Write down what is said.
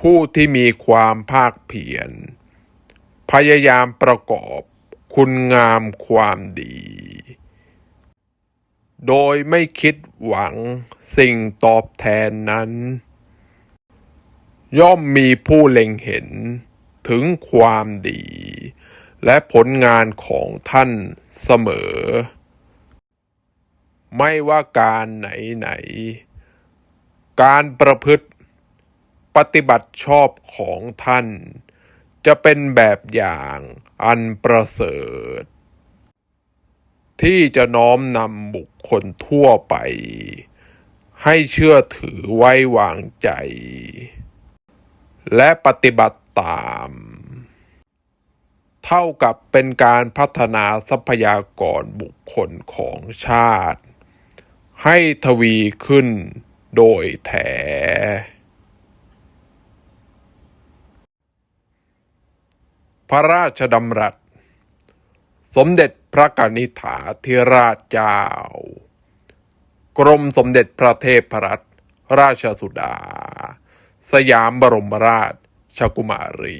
ผู้ที่มีความภาคเพียร พยายามประกอบคุณงามความดี โดยไม่คิดหวังสิ่งตอบแทนนั้น ย่อมมีผู้เล็งเห็นถึงความดี และผลงานของท่านเสมอ ไม่ว่าการไหน ๆ การประพฤติ ปฏิบัติชอบของท่าน จะเป็นแบบอย่างอันประเสริฐ ที่จะน้อมนำบุคคลทั่วไป ให้เชื่อถือไว้วางใจ และปฏิบัติตาม เท่ากับเป็นการพัฒนาทรัพยากรบุคคลของชาติ ให้ทวีขึ้นโดยแท้ พระราชดำรัส สมเด็จพระกนิษฐาธิราชเจ้า กรมสมเด็จพระเทพรัตนราชสุดา สยามบรมราชชกุมารี